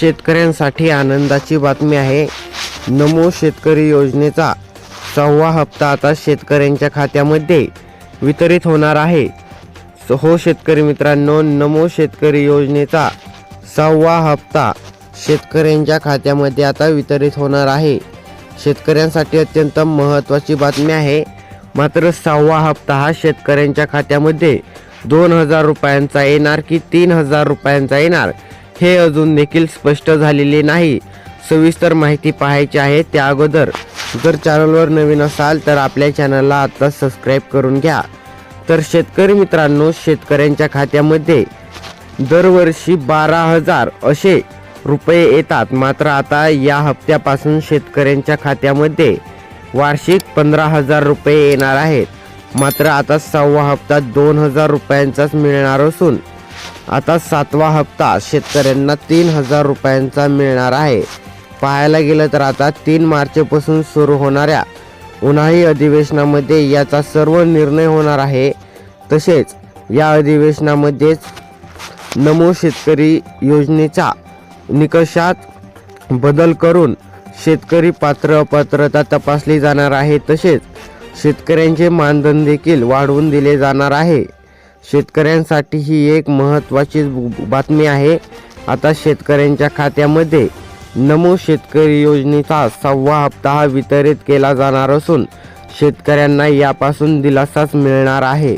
शेतकऱ्यांसाठी आनंदाची बातमी आहे. नमो शेतकरी योजनेचा सहावा हप्ता आता शेतकऱ्यांच्या खात्यामध्ये वितरित होणार आहे. हो शेतकरी मित्रांनो नमो शेतकरी योजनेचा सहावा हप्ता शेतकऱ्यांच्या खात्यामध्ये आता वितरित होणार आहे. शेतकऱ्यांसाठी अत्यंत महत्त्वाची बातमी आहे. मात्र सहावा हप्ता हा शेतकऱ्यांच्या खात्यामध्ये दोन हजार रुपयांचा येणार की तीन हजार रुपयांचा येणार? हे अजून देखील स्पष्ट झालेले नाही. सविस्तर माहिती पाहायची आहे त्या अगोदर. जर चॅनलवर नवीन असाल तर आपल्या चॅनलला आता सबस्क्राईब करून घ्या. तर शेतकरी मित्रांनो शेतकऱ्यांच्या खात्यामध्ये दरवर्षी बारा हजार असे रुपये येतात. मात्र आता या हप्त्यापासून शेतकऱ्यांच्या खात्यामध्ये वार्षिक पंधरा हजार रुपये येणार आहेत. मात्र आता सहावा हप्ता दोन हजार रुपयांचाच मिळणार असून आता सातवा हप्ता शेतकऱ्यांना तीन हजार रुपयांचा मिळणार आहे. पाहायला गेलं तर आता तीन मार्चपासून सुरू होणाऱ्या उन्हाळी अधिवेशनामध्ये याचा सर्व निर्णय होणार आहे. तसेच या अधिवेशनामध्येच नमो शेतकरी योजनेच्या निकषात बदल करून शेतकरी पात्र अपात्रता तपासली जाणार आहे. तसेच शेतकऱ्यांचे मानधन देखील वाढवून दिले जाणार आहे. शेतकऱ्यांसाठी ही एक महत्त्वाची बातमी आहे. आता शेतकऱ्यांच्या खात्यामध्ये नमो शेतकरी योजनेचा सहावा हप्ता हा वितरित केला जाणार असून शेतकऱ्यांना यापासून दिलासाच मिळणार आहे.